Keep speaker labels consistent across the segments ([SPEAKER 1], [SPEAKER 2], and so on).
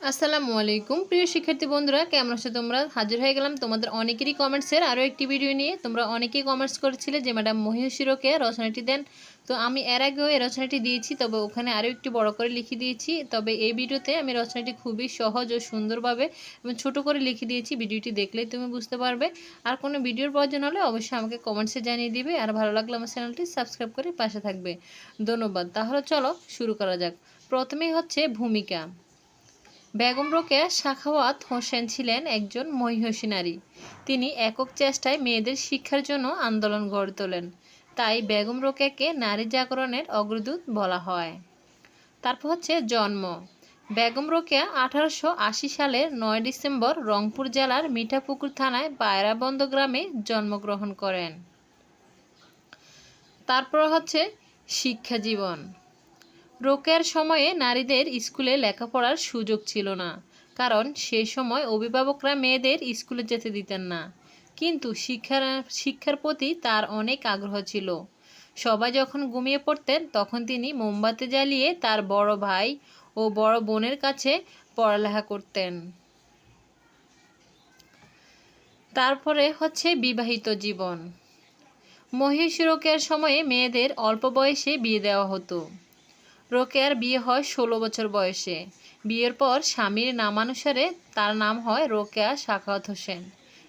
[SPEAKER 1] আসসালামু আলাইকুম। প্রিয় শিক্ষার্থী বন্ধুরা, কেমন আছো তোমরা? হাজির হয়ে গেলাম তোমাদের অনেকেরই কমেন্টসের আরও একটি ভিডিও নিয়ে। তোমরা অনেকেই কমেন্টস করেছিলে যে, ম্যাডাম মহিষিরকে রচনাটি দেন। তো আমি এর আগেও এই রচনাটি দিয়েছি, তবে ওখানে আরও একটু বড় করে লিখে দিয়েছি। তবে এই ভিডিওতে আমি রচনাটি খুবই সহজ ও সুন্দরভাবে এবং ছোট করে লিখে দিয়েছি। ভিডিওটি দেখলেই তুমি বুঝতে পারবে। আর কোনো ভিডিওর প্রয়োজন হলে অবশ্যই আমাকে কমেন্টসে জানিয়ে দিবে। আর ভালো লাগলে আমার চ্যানেলটি সাবস্ক্রাইব করে পাশে থাকবে। ধন্যবাদ। তাহলে চলো শুরু করা যাক। প্রথমেই হচ্ছে ভূমিকা। বেগম রোকেয়া সাখাওয়াত হোসেন ছিলেন একজন মহিষী নারী। তিনি একক চেষ্টায় মেয়েদের শিক্ষার জন্য আন্দোলন গড়ে তোলেন। তাই বেগম রোকেয়াকে নারী জাগরণের অগ্রদূত বলা হয়। তারপর হচ্ছে জন্ম। বেগম রোকেয়া আঠারোশো আশি সালের নয় ডিসেম্বর রংপুর জেলার মিঠাপুকুর থানায় পায়রাবন্দ গ্রামে জন্মগ্রহণ করেন। তারপর হচ্ছে শিক্ষা জীবন। রোকেয়ার সময়ে নারীদের স্কুলে লেখাপড়ার সুযোগ ছিল না, কারণ সেই সময় অভিভাবকরা মেয়েদের স্কুলে যেতে দিতেন না। কিন্তু শিক্ষার শিক্ষার প্রতি তার অনেক আগ্রহ ছিল। সবাই যখন ঘুমিয়ে পড়তেন, তখন তিনি মোমবাতি জ্বালিয়ে তার বড় ভাই ও বড় বোনের কাছে পড়ালেখা করতেন। তারপরে হচ্ছে বিবাহিত জীবন। মহিষী রোকেয়ার সময়ে মেয়েদের অল্প বয়সে বিয়ে দেওয়া হতো। রোকেয়ার বিয়ে হয় ষোলো বছর বয়সে। বিয়ের পর স্বামীর নামানুসারে তার নাম হয় রোকেয়া সাখাওয়াত হোসেন।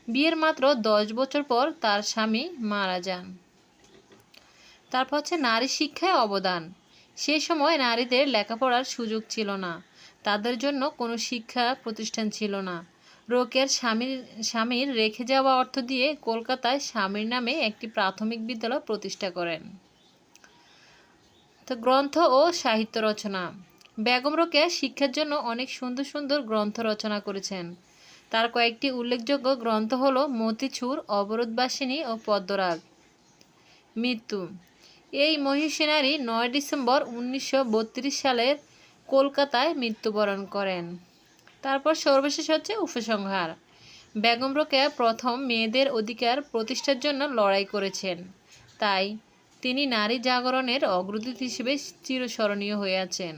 [SPEAKER 1] বিয়ের মাত্র দশ বছর পর তার স্বামী মারা যান। তারপর হচ্ছে নারী শিক্ষায় অবদান। সে সময় নারীদের লেখাপড়ার সুযোগ ছিল না। তাদের জন্য কোনো শিক্ষা প্রতিষ্ঠান ছিল না। রোকেয়ার স্বামীর স্বামীর রেখে যাওয়া অর্থ দিয়ে কলকাতায় স্বামীর নামে একটি প্রাথমিক বিদ্যালয় প্রতিষ্ঠা করেন। তো গ্রন্থ ও সাহিত্য রচনা। বেগম রোকেয়া শিক্ষার জন্য অনেক সুন্দর সুন্দর গ্রন্থ রচনা করেছেন। তার কয়েকটি উল্লেখযোগ্য গ্রন্থ হল মতিচুর অবরোধবাসিনী ও পদ্মরাগ। মৃত্যু। এই মহিষী নারী নয় ডিসেম্বর উনিশশো বত্রিশ সালের কলকাতায় মৃত্যুবরণ করেন। তারপর সর্বশেষ হচ্ছে উপসংহার। বেগম রোকেয়া প্রথম মেয়েদের অধিকার প্রতিষ্ঠার জন্য লড়াই করেছেন। তাই তিনি নারী জাগরণের অগ্রদূত হিসেবে চিরস্মরণীয় হয়ে আছেন।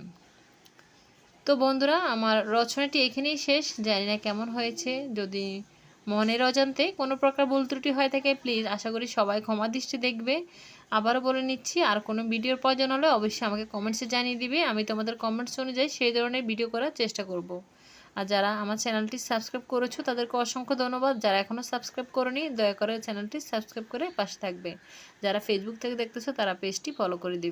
[SPEAKER 1] তো বন্ধুরা, আমার রচনাটি এখানেই শেষ। জানি না কেমন হয়েছে। যদি মনের অজান্তে কোনো প্রকার ভুল ত্রুটি হয়ে থাকে প্লিজ আশা করি সবাই ক্ষমা দৃষ্টি দেখবে। আবারও বলে নিচ্ছি, আর কোনো ভিডিওর প্রয়োজন হলে অবশ্যই আমাকে কমেন্টসে জানিয়ে দিবে। আমি তোমাদের কমেন্টস অনুযায়ী সেই ধরনের ভিডিও করার চেষ্টা করব। আর যারা আমার চ্যানেলটি সাবস্ক্রাইব করেছ, তাদেরকে অসংখ্য ধন্যবাদ। যারা এখনও সাবস্ক্রাইব করনি, দয়া করে চ্যানেলটি সাবস্ক্রাইব করে পাশে থাকবে। যারা ফেসবুক থেকে দেখতেছো, তারা পেজটি ফলো করে দিবে।